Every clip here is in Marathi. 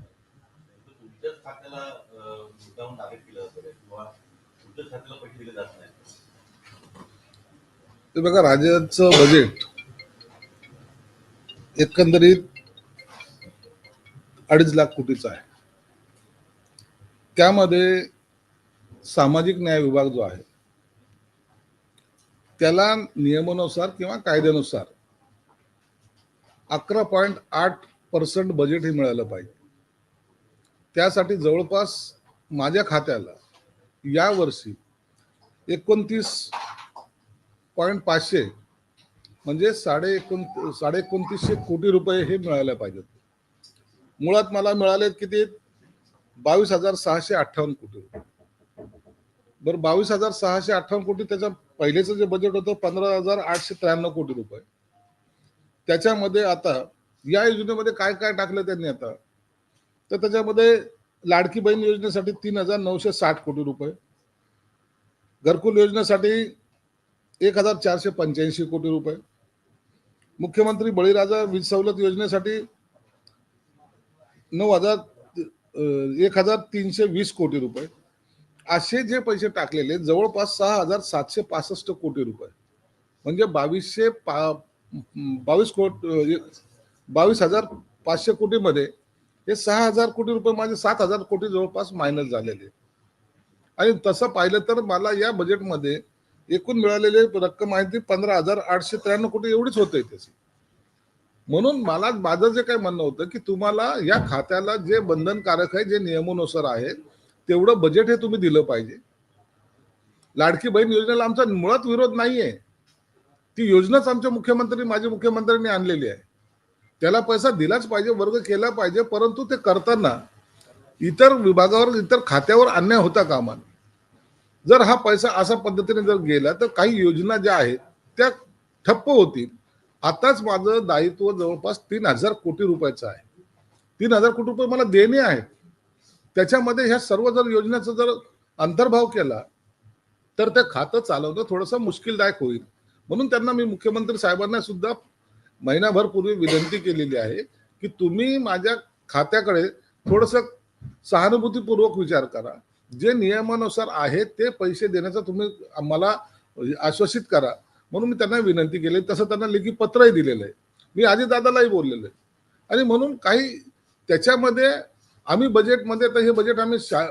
तुमच्याच खात्याला टार्गेट केलं जातं किंवा तुमच्याच खात्याला पैसे दिले जात ते बघा राज्याचं बजेट एकंदरीत अडीच लाख कोटीचं आहे. त्यामध्ये सामाजिक न्याय विभाग जो आहे त्याला नियमानुसार किंवा कायद्यानुसार अकरा पॉईंट आठ पर्सेंट बजेट हे मिळालं पाहिजे. त्यासाठी जवळपास माझ्या खात्याला यावर्षी एकोणतीस पॉईंट पाचशे म्हणजे साडे एकोण साडे एकोणतीसशे कोटी रुपये हे मिळायला पाहिजेत. मुळात मला मिळालेत किती? बावीस हजार सहाशे अठ्ठावन्न कोटी रुपये बरं बावीस हजार सहाशे अठ्ठावन्न कोटी त्याच्या पहिलेचं जे बजेट होतं पंधरा हजार आठशे त्र्याण्णव कोटी रुपये. त्याच्यामध्ये आता या योजनेमध्ये काय काय टाकलं त्यांनी आता? तर त्याच्यामध्ये लाडकी बहीण योजनेसाठी तीन हजार नऊशे साठ कोटी रुपये. घरकुल योजनेसाठी एक हजार चारशे पंच्याऐंशी कोटी रुपये. मुख्यमंत्री बळीराजा वीज सवलत योजनेसाठी नऊ हजार एक हजार तीनशे वीस कोटी रुपये. असे जे पैसे टाकलेले जवळपास सहा हजार सातशे पासष्ट कोटी रुपये. म्हणजे बावीसशे पा बावीस कोट बावीस हजार पाचशे कोटीमध्ये हे सहा हजार कोटी रुपये माझे सात हजार कोटी जवळपास मायनस झालेले. आणि तसं पाहिलं तर मला या बजेटमध्ये एकूण मिळालेली रक्कम आहे ती पंधरा हजार आठशे त्र्याण्णव कोटी एवढीच होते त्याची. म्हणून मला माझं जे काही म्हणणं होतं की तुम्हाला या खात्याला जे बंधनकारक आहे जे नियमानुसार आहे तेवढं बजेट हे तुम्ही दिलं पाहिजे. लाडकी बहीण योजनेला आमचा मुळात विरोध नाहीये. ती योजनाच आमच्या मुख्यमंत्री माजी मुख्यमंत्र्यांनी आणलेली आहे. त्याला पैसा दिलाच पाहिजे वर्ग केला पाहिजे परंतु ते करताना इतर विभागावर इतर खात्यावर अन्याय होता कामा जर हा पैसा अशा पद्धतीने जर गेला तर काही योजना ज्या आहेत त्या ठप्प होतील. आताच माझं दायित्व जवळपास तीन हजार कोटी रुपयाचं आहे. तीन हजार कोटी रुपये मला देणे आहेत. त्याच्यामध्ये ह्या सर्व जर योजनेचा जर अंतर्भाव केला तर ते खातं चालवणं थोडंसं मुश्किलदायक होईल. म्हणून त्यांना मी मुख्यमंत्री साहेबांना सुद्धा महिनाभर पूर्वी विनंती केलेली आहे की तुम्ही माझ्या खात्याकडे थोडंसं सहानुभूतीपूर्वक विचार करा. जे नियमानुसार आहे ते पैसे देण्याचा तुम्ही मला आश्वासित करा. म्हणून मी त्यांना विनंती केली. तसं त्यांना लेखी पत्रही दिलेलं आहे. मी आधी दादालाही बोललेलं आहे. आणि म्हणून काही त्याच्यामध्ये आम्ही बजेटमध्ये तर हे बजेट आम्ही शा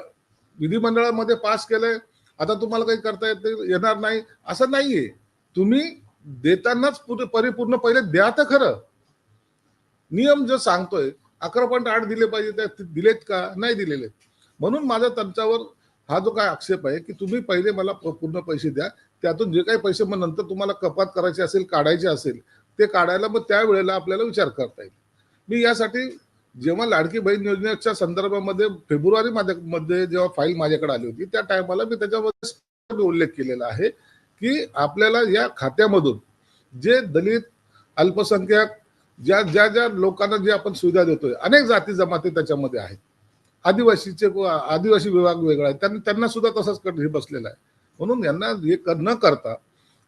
विधिमंडळामध्ये पास केलंय. आता तुम्हाला काही करता येत येणार नाही असं नाहीये. तुम्ही देतानाच पुरे परिपूर्ण पहिले द्या तर खरं. नियम जो सांगतोय अकरा पॉईंट आठ दिले पाहिजे ते दिलेत का? नाही दिलेले. म्हणून माझा त्यांच्यावर हा जो काय आक्षेप आहे की तुम्ही पहिले मला पूर्ण पैसे द्या. त्यातून जे काही पैसे मग नंतर तुम्हाला कपात करायचे असेल काढायचे असेल ते काढायला मग त्यावेळेला आपल्याला विचार करता येईल. मी यासाठी जेव्हा लाडकी बहीण योजनेच्या संदर्भामध्ये फेब्रुवारी मध्ये जेव्हा फाईल माझ्याकडे आली होती त्या टायमाला मी त्याच्यामध्ये उल्लेख केलेला आहे की आपल्याला या खात्यामधून जे दलित अल्पसंख्याक ज्या ज्या ज्या लोकांना जे आपण सुविधा देतोय अनेक जाती जमाती त्याच्यामध्ये आहेत. आदिवासीचे आदिवासी विभाग वेगळा आहे. त्यांना त्यांना सुद्धा तसाच कट हे बसलेला आहे. म्हणून यांना हे न करता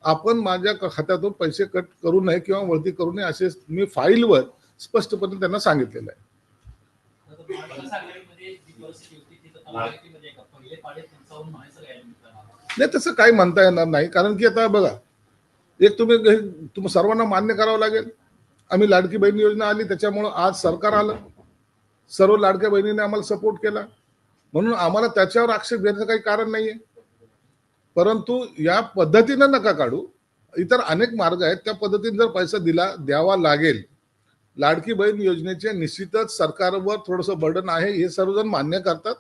आपण माझ्या खात्यातून पैसे कट करू नये किंवा वळती करू नये असे मी फाईलवर स्पष्टपणे त्यांना सांगितलेलं आहे. नाही तसं काही म्हणता येणार नाही. कारण की आता बघा एक तुम्ही तुम तुम्ही सर्वांना मान्य करावं लागेल. आम्ही लाडकी बहीण योजना आली त्याच्यामुळं आज सरकार आलं. सर्व लाडक्या बहिणीने आम्हाला सपोर्ट केला. म्हणून आम्हाला त्याच्यावर आक्षेप घेण्याचं काही कारण नाहीये. परंतु या पद्धतीनं नका काढू. इतर अनेक मार्ग आहेत. त्या पद्धतीने जर पैसा दिला द्यावा लागेल लाडकी बहीण योजनेचे निश्चितच सरकारवर थोडंसं बर्डन आहे हे सर्वजण मान्य करतात.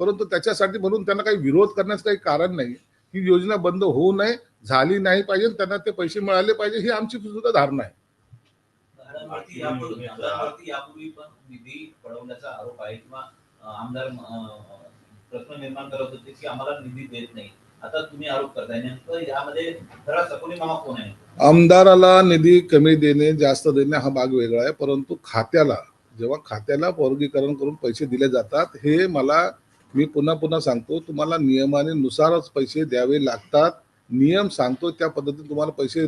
परंतु त्याच्यासाठी म्हणून त्यांना काही विरोध करण्याचं काही कारण नाही. ही योजना बंद होऊ नये झाली नाही पाहिजे त्यांना ते पैसे मिळाले पाहिजे ही आमची सुद्धा धारणा आहे. आरोप आहे किंवा आमदार प्रश्न निर्माण करत होते की आम्हाला निधी देत नाही. आता तुम्ही आरोप करताय. नेमकं यामध्ये खरा सकोली मामा कोण आहे? आमदाराला निधी कमी देणे जास्त देणे हा भाग वेगळा आहे परंतु खात्याला जेव्हा खात्याला वर्गीकरण करून पैसे दिले जातात हे मला मी पुन्हा पुन्हा सांगतो तुम्हाला नियमाने नुसारच पैसे द्यावे लागतात. नियम सांगतो त्या पद्धतीने तुम्हाला पैसे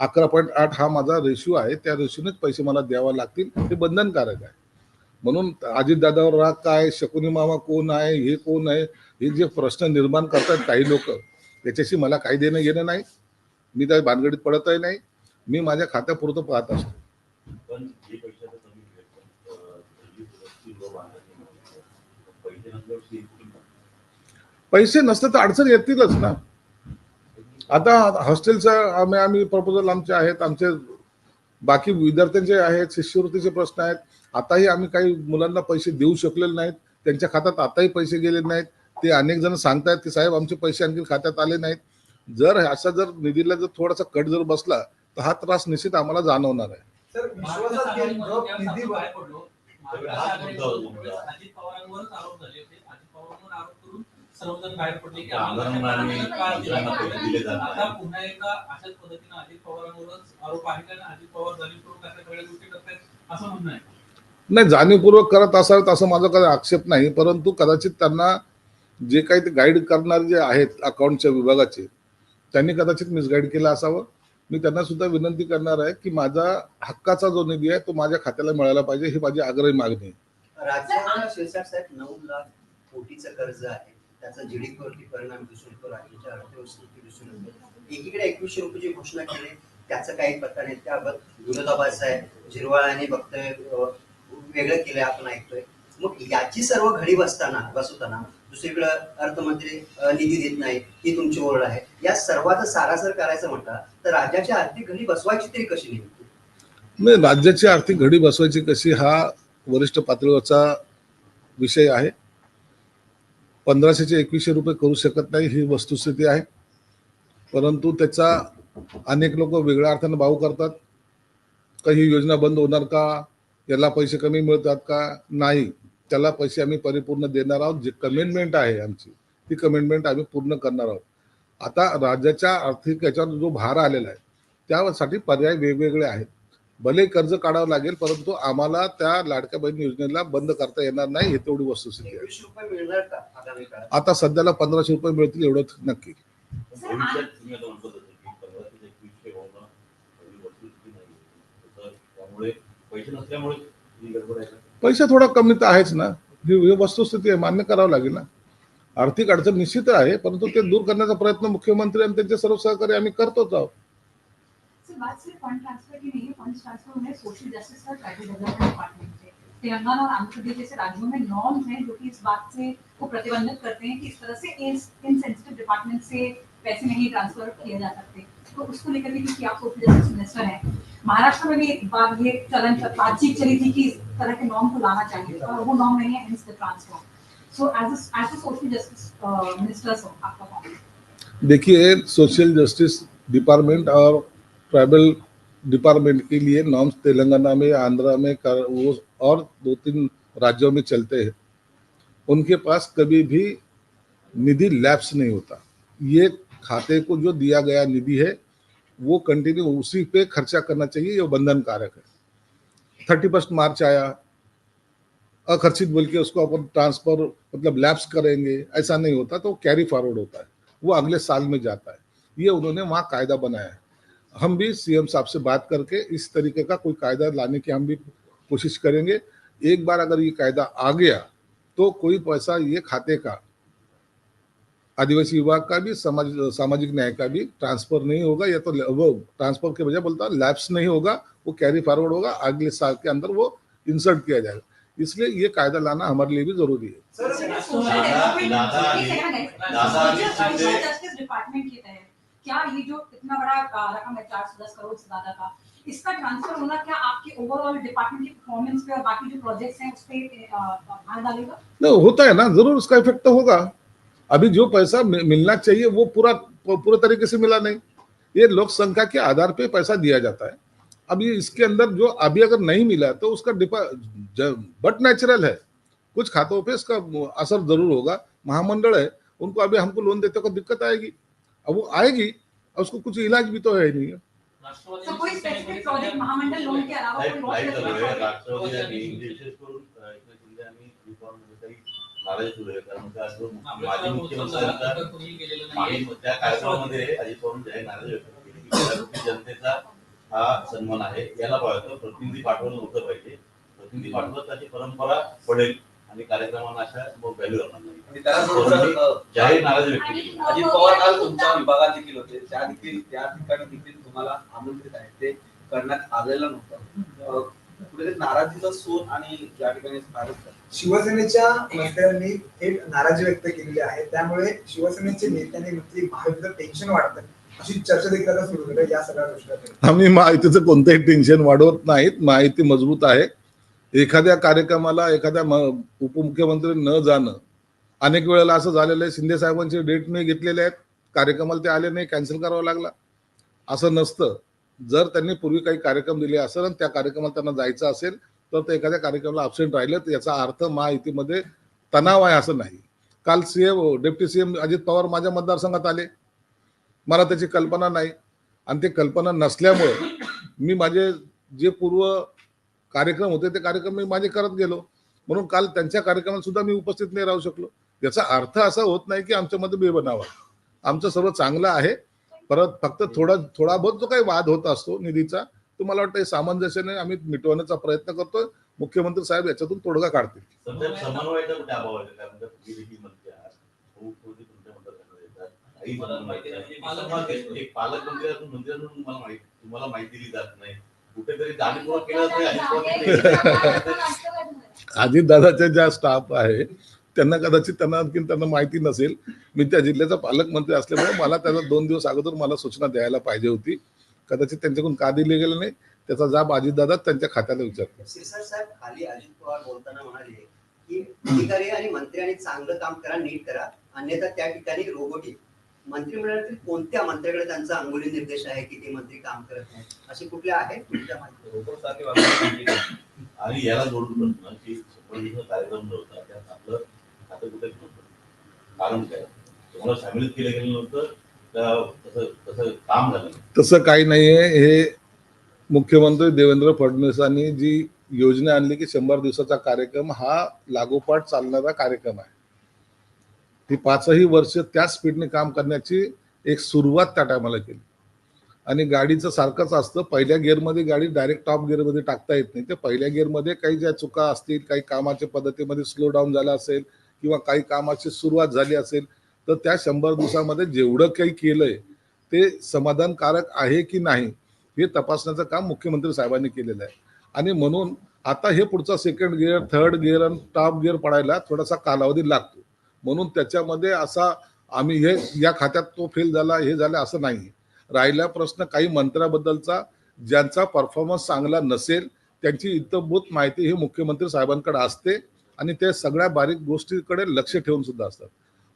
अकरा पॉईंट आठ हा माझा रेशिओ आहे त्या रेशिओनेच पैसे मला द्यावे लागतील. ते बंधनकारक आहे. म्हणून अजितदादावर राग काय शकुनी मामा कोण आहे हे कोण आहे? हे जे प्रश्न निर्माण करतात काही लोक त्याच्याशी मला काही देणं घेणं नाही. मी त्या भानगडीत पडतही नाही. मी माझ्या खात्यापुरतं पाहत असतो? पैसे नसते तर अडचण येतीलच ना. आता हॉस्टेलचा आम्ही आम्ही प्रपोजल आमचे आहेत. आमचे बाकी विद्यार्थ्यांचे आहेत शिष्यवृत्तीचे प्रश्न आहेत. आताही आम्ही काही मुलांना पैसे देऊ शकलेले नाहीत. त्यांच्या खात्यात आताही पैसे गेले नाहीत. ते अनेक जण सांगतायत की साहेब आमचे पैसे आणखी खात्यात आले नाहीत. जर असा जर निधीला जर थोडासा कट जर बसला तर हा त्रास निश्चित आम्हाला जाणवणार आहे. नाही जाणीवपूर्वक करत असावेत असं माझा काही आक्षेप नाही परंतु कदाचित त्यांना जे काही ते गाईड करणारे जे आहेत अकाउंटच्या विभागाचे त्यांनी कदाचित मिसगाईड केलं असावं. मी त्यांना सुद्धा विनंती करणार आहे की माझा हक्काचा जो निधी आहे तो माझ्या खात्याला मिळायला पाहिजे ही माझी आग्रही मागणी आहे. नऊ लाख कोटीचं कर्ज आहे. त्याचा जीडीपी परिणाम दिसून येतो राज्याच्या अर्थव्यवस्थेवरती दिसून येतो. एकीकडे एकवीसशे रुपयाची घोषणा केली त्याचं काही पत्ता नाही. त्याबाबत विरोधाभास आहे झिरवाळाने वेगळं केलंय आपण ऐकतोय. मग याची सर्व घडी बसताना बसवताना दुसरीकडं अर्थमंत्री निधी देत नाही ही तुमची ओरड आहे. या सर्वाचं सारासर करायचं म्हटलं तर राज्याची आर्थिक घडी बसवायची तरी कशी नाही? राज्याची आर्थिक घडी बसवायची कशी हा वरिष्ठ पातळीवरचा विषय आहे. पंधराशेचे एकवीसशे रुपये करू शकत नाही ही वस्तुस्थिती आहे. परंतु त्याचा अनेक लोक वेगळ्या अर्थानं भाव करतात. का ही योजना बंद होणार का? याला पैसे कमी मिळतात का? नाही. त्याला पैसे आम्ही परिपूर्ण देणार आहोत. जे कमिटमेंट आहे आमची ती कमिटमेंट आम्ही पूर्ण करणार आहोत. आता राज्याच्या आर्थिक याच्यावर जो भार आलेला आहे त्यासाठी पर्याय वेगवेगळे आहेत. भले कर्ज काढावं लागेल परंतु आम्हाला त्या लाडक्या बहीण योजनेला बंद करता येणार नाही हे तेवढी वस्तुस्थिती आहे. आता सध्याला पंधराशे रुपये मिळतील एवढं नक्की. पैसे नसल्यामुळे ही गडबड आहे का? पैसा थोडा कमी तर आहेच ना. ही वस्तुस्थिती आहे मान्य करावं लागेल ना. आर्थिक अडचण निश्चित आहे परंतु ते दूर करण्याचा प्रयत्न मुख्यमंत्री आणि त्यांचे सर्व सहकारी आम्ही करतोच आहोत. तेलंगाना और आंध्र प्रदेश जैसे राज्यों में नॉर्म्स हैं जो कि इस बात से को प्रतिबंधित करते हैं कि इस तरह से इन सेंसिटिव डिपार्टमेंट से पैसे नहीं ट्रांसफर किए जा सकते। तो उसको लेकर भी क्योंकि आप सोशल जस्टिस मिनिस्टर हैं? महाराष्ट्र में भी एक बार ये चलन बातचीत चली थी कि इस तरह के नॉर्म को लाना चाहिए और वो नॉर्म नहीं है hence the transfer so as as a social justice minister so आपका कॉमेंट देखिए सोशल जस्टिस डिपार्टमेंट और ट्राइबल डिपार्टमेंट के लिए नॉर्म्स तेलंगाना में आंध्रा में कर, वो और दो तीन राज्यों में चलते हैं। उनके पास कभी भी निधि लैप्स नहीं होता। ये खाते को जो दिया गया निधि है वो कंटिन्यू उसी पे खर्चा करना चाहिए, ये बंधन कारक है। थर्टी फ़र्स्ट मार्च आया, अखर्चित बोल के उसको अपन ट्रांसफ़र मतलब लैप्स करेंगे, ऐसा नहीं होता तो कैरी फॉरवर्ड होता है। वो अगले साल में जाता है। ये उन्होंने वहाँ कायदा बनाया है। हम भी सीएम साहब से बात करके इस तरीके का कोई कायदा लाने की हम भी कोशिश करेंगे। एक बार अगर ये कायदा आ गया तो कोई पैसा ये खाते का आदिवासी विभाग का भी समाज सामाजिक न्याय का भी ट्रांसफ़र नहीं होगा या तो वो ट्रांसफ़र के बजाय बोलता लैप्स नहीं होगा वो कैरी फॉरवर्ड होगा अगले साल के अंदर वो इंसर्ट किया जाएगा। इसलिए ये कायदा लाना हमारे लिए भी ज़रूरी है। क्या ये जो इतना बड़ा रकम है चार सौ दस करोड़ से ज़्यादा का इसका ट्रांसफ़र होना क्या आपके ओवरऑल डिपार्टमेंट की परफॉर्मेंस पे और बाकी जो प्रोजेक्ट्स हैं उस पे डालेगा? होता है ना ज़रूर उसका इफ़ेक्ट तो होगा। अभी जो पैसा मिलना चाहिए वो पूरा पूरे तरीके से मिला नहीं। ये लोक संख्या के आधार पे पैसा दिया जाता है। अब ये इसके अंदर जो अभी अगर नहीं मिला तो उसका डिपा बट नेचुरल है। कुछ खातों पे इसका असर ज़रूर होगा। महामंडल है उनको अभी हमको लोन देते को दिक्कत आएगी। अब वो आएगी और उसको कुछ इलाज भी तो है ही नहीं है। सो कोई स्पेसिफिक प्रोजेक्ट महामंडल लोन के अलावा कोई नाराजी कारण का माजी मुख्यमंत्र्यांचा त्या कार्यक्रमामध्ये अजित जाहीर नाराजी व्यक्त जनतेचा हा सन्मान आहे. याला पाहायचं प्रतिनिधी पाठवलं नव्हतं पाहिजे. प्रतिनिधी पाठवलं त्याची परंपरा पडेल आणि कार्यक्रमांना अशा व्हॅल्यू राहणार जाहीर नाराजी व्यक्त केली. अजित पवार काल तुमच्या विभागात देखील होते. त्या देखील त्या ठिकाणी देखील तुम्हाला आमंत्रित आहे ते करण्यात आलेलं नव्हतं. कुठेतरी नाराजीचा सूर आणि या ठिकाणी शिवसेनेच्या मंत्र्यांनी थेट नाराजी व्यक्त केलेली आहे. त्यामुळे शिवसेनेचे नेत्यांनी मंत्री महायुतीचं टेन्शन वाढतं अशी चर्चा देखील आता सुरू झाली आहे या सगळ्या गोष्टी आम्ही माहितीचं कोणतंही टेन्शन वाढवत नाहीत. माहिती मजबूत आहे. एखाद्या कार्यक्रमाला एखाद्या म- उपमुख्यमंत्री न जाणं. अनेक वेळेला असं झालेलं आहे शिंदे साहेबांचे डेट मी घेतलेले आहेत. कार्यक्रमाला ते आले नाही कॅन्सल करावा लागला. असं नसतं. जर त्यांनी पूर्वी काही कार्यक्रम दिले असेल आणि त्या कार्यक्रमाला त्यांना जायचं असेल तर ते एखाद्या कार्यक्रमाला अब्सेंट राहिले तर याचा अर्थ महायुतीमध्ये तणाव आहे असं नाही. काल CM deputy CM Ajit Pawar माझ्या मतदारसंघात आले. मला त्याची कल्पना नाही. आणि ते कल्पना नसल्यामुळे मी माझे जे पूर्व कार्यक्रम होते ते कार्यक्रम मी माझे करत गेलो. म्हणून काल त्यांच्या कार्यक्रमात सुद्धा मी उपस्थित नाही राहू शकलो. याचा अर्थ असा होत नाही की आमच्यामध्ये बेबनावा आमचं सर्व चांगलं आहे. परत फक्त थोडा थोडा बहुत जो काही वाद होत असतो निधीचा तो मला वाटतं सामंजस्याने आम्ही मिटवण्याचा प्रयत्न करतोय. मुख्यमंत्री साहेब याच्यातून तोडगा काढतील. तुम्हाला माहिती दिली जात नाही. कुठेतरी अजित अजितदादाचे ज्या स्टाफ आहे त्यांना कदाचित त्यांना आणखी त्यांना माहिती नसेल. मी त्या जिल्ह्याचा पालकमंत्री असल्यामुळे मला त्याचा दोन दिवस अगोदर मला सूचना द्यायला पाहिजे होती. कदाचित त्यांच्याकडून का दिले गेले नाही. त्याचा जाब अजितदादा त्यांच्या खात्याला की अधिकारी आणि मंत्र्यांनी चांगलं काम करा नीट करा. अन्यथा त्या ठिकाणी रोबोटिक मंत्रिमंडळातील कोणत्या मंत्र्याकडे त्यांचा अंगुली निर्देश आहे की ते मंत्री काम करत नाहीत? असे कुठले आहेत? आणि याला जोडून प्रश्न की कार्यक्रम जो होता त्यात आपलं आता कुठे नव्हतं कारण काय? तुम्हाला सामील केलं गेलं नव्हतं. तसं तसं काम झालं तसं काही नाहीये. हे मुख्यमंत्री देवेंद्र फडणवीसांनी जी योजना आणली की शंभर दिवसाचा कार्यक्रम हा लागोपाठ चालणारा कार्यक्रम आहे. ती पाचही वर्ष त्या स्पीडने काम करण्याची एक सुरुवात त्या टायमाला केली. आणि गाडीचं सारखंच असतं. पहिल्या गिअरमध्ये गाडी डायरेक्ट टॉप गिअरमध्ये टाकता येत नाही. ते पहिल्या गिअरमध्ये काही ज्या चुका असतील काही कामाच्या पद्धतीमध्ये स्लो डाऊन झाला असेल किंवा काही कामाची सुरुवात झाली असेल तर त्या शंभर दिवसामध्ये जेवढं काही केलंय ते समाधानकारक आहे की नाही हे तपासण्याचं काम मुख्यमंत्री साहेबांनी केलेलं आहे. आणि म्हणून आता हे पुढचा सेकंड गिअर थर्ड गिअर आणि टॉप गिअर पडायला थोडासा कालावधी लागतो. म्हणून त्याच्यामध्ये असा आम्ही हे या खात्यात तो फेल झाला हे झालं असं नाही. राहिला प्रश्न काही मंत्र्याबद्दलचा ज्यांचा परफॉर्मन्स चांगला नसेल त्यांची इतंभूत माहिती ही मुख्यमंत्री साहेबांकडे असते. आणि ते सगळ्या बारीक गोष्टीकडे लक्ष ठेवून सुद्धा असतात.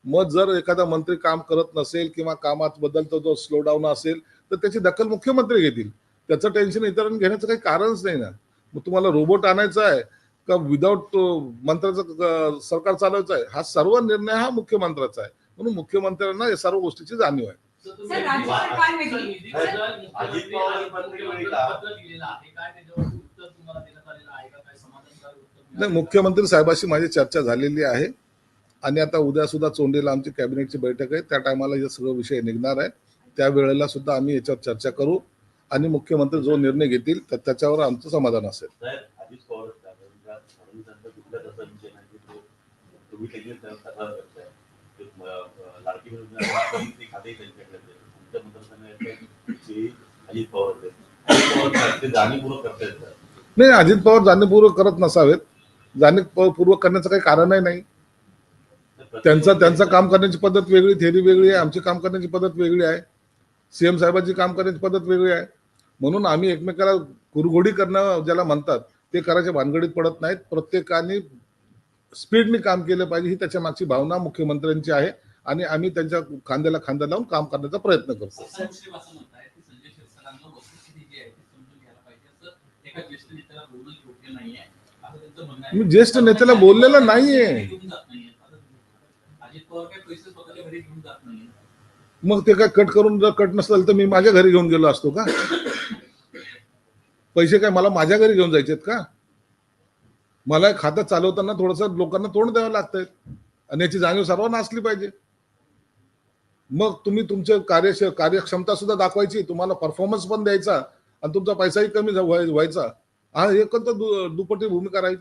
मग जर एखादा मंत्री काम करत नसेल किंवा कामात बदलतो जो स्लो डाऊन असेल तर त्याची दखल मुख्यमंत्री घेतील. त्याचं टेन्शन इतरांनी घेण्याचं काही कारणच नाही ना. मग तुम्हाला रोबोट आणायचा आहे का विदाऊट मंत्र्याचं सरकार चालवायचं आहे? हा सर्व निर्णय हा मुख्यमंत्र्याचा आहे. म्हणून मुख्यमंत्र्यांना या सर्व गोष्टीची जाणीव आहे. सर, राज्य सरकार वेगळी. अजित पवार नाही? मुख्यमंत्री साहेबाशी माझी चर्चा झालेली आहे. आणि आता उद्या सुद्धा चोंडीला आमची कॅबिनेटची बैठक आहे. त्या टायमाला हे सगळं विषय निघणार आहे. त्या वेळेला सुद्धा आम्ही याच्यावर चर्चा करू आणि मुख्यमंत्री जो निर्णय घेतील तर त्याच्यावर आमचं समाधान असेल. करतायत का? नाही अजित पवार जाणीवपूर्वक करत नसावेत. जाणीवपूर्वक करण्याचं काही कारणही नाही. त्यांचं त्यांचं काम करण्याची पद्धत वेगळी थेरी वेगळी आहे आमची काम करण्याची पद्धत वेगळी आहे. सीएम साहेबांची काम करण्याची पद्धत वेगळी आहे. म्हणून आम्ही एकमेकाला कुरघोडी करणं ज्याला म्हणतात ते करायच्या भानगडीत पडत नाहीत. प्रत्येकाने स्पीडने काम केलं पाहिजे ही त्याच्या मागची भावना मुख्यमंत्र्यांची आहे. आणि आम्ही त्यांच्या खांद्याला खांदा लावून काम करण्याचा प्रयत्न करतो. संजय मी ज्येष्ठ नेत्याला बोललेलं नाहीये. मग ते काय कट करून जर कट नसेल तर मी माझ्या घरी घेऊन गेलो असतो का? पैसे काय मला माझ्या घरी घेऊन जायचेत का? मला खातं चालवताना थोडंसं लोकांना तोंड द्यावं लागतंय आणि याची जाणीव सर्वांना असली पाहिजे. मग तुम्ही तुमचे कार्य कार्यक्षमता सुद्धा दाखवायची तुम्हाला परफॉर्मन्स पण द्यायचा आणि तुमचा पैसाही कमी जा- व्हायचा. हा एकच दु दुपटी भूमिका राहील.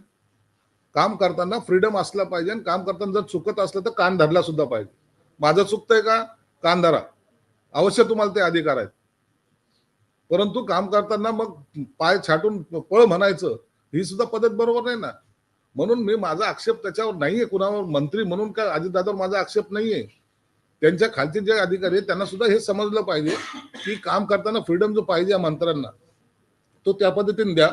काम करताना फ्रीडम असला पाहिजे आणि काम करताना जर चुकत असलं तर कान धरला सुद्धा पाहिजे. माझं चुकतंय का? कान धरा. अवश्य तुम्हाला ते अधिकार आहेत. परंतु काम करताना मग पाय छाटून पळ म्हणायचं ही सुद्धा पद्धत बरोबर नाही ना. म्हणून मी माझा आक्षेप त्याच्यावर नाहीये. कुणावर मंत्री म्हणून काय अजितदादावर माझा आक्षेप नाहीये. त्यांच्या खालचे जे अधिकारी आहेत त्यांना सुद्धा हे समजलं पाहिजे की काम करताना फ्रीडम जो पाहिजे या मंत्र्यांना तो त्या पद्धतीने द्या.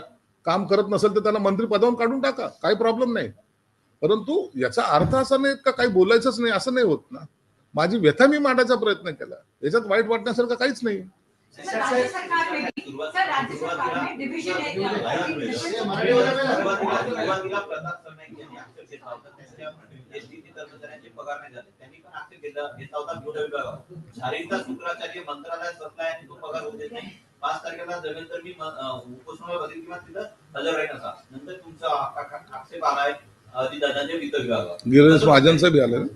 काम करत नसेल तर त्याला मंत्रीपदावरून काढून टाका काही प्रॉब्लेम नाही परंतु याचा अर्थ असा नाही का काही बोलायचंच नाही असं नाही होत ना माझी व्यथा मी मांडायचा प्रयत्न केला याच्यात वाईट वाटण्यासारखं काहीच नाही मंत्रालयात बसलाय तो पगार नाही पाच तारखेला जमेल तर मी उपोषणाला बसेल किंवा तिथं हजर राहील असा. नंतर तुमचा आक्षेप आलाय वित्त विभागावर गिरीश महाजनचं बी आलं?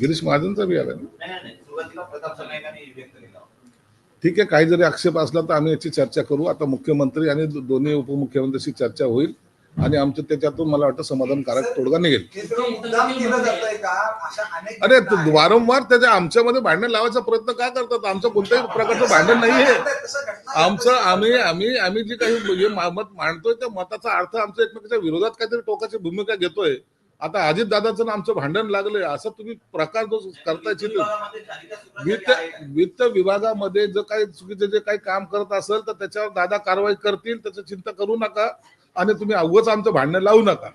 गिरीश महाजनचं बी आलं ना? नाही नाही नाही. सुरुवातीला प्रताप सरनाईकांनी व्यक्त केला होता. ठीक आहे काही जरी आक्षेप असला तर आम्ही याची चर्चा करू. आता मुख्यमंत्री आणि दोन्ही उपमुख्यमंत्र्यांशी चर्चा होईल. आणि आमचं त्याच्यातून मला वाटतं समाधानकारक तोडगा निघेल. अरे वारंवार त्याच्या आमच्यामध्ये भांडण लावायचा प्रयत्न का करतात? आमचं कोणत्याही प्रकारचं भांडण नाहीये. आमचं आम्ही आम्ही आम्ही जे काही मत मांडतोय त्या मताचा अर्थ आमच्या एकमेकाच्या विरोधात काहीतरी टोकाची भूमिका घेतोय. आता अजित दादाचं आमचं भांडण लागलंय असं तुम्ही प्रकार जो करताय वित्त वित्त वित्त विभागामध्ये जर काही चुकीचं जे काही काम करत असेल तर त्याच्यावर दादा कारवाई करतील त्याची चिंता करू नका. आणि तुम्ही अवघच आमचं भांडण लावू नका.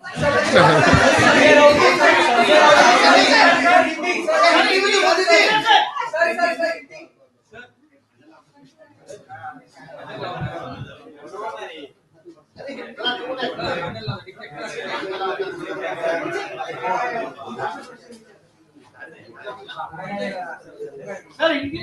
सर हिंदी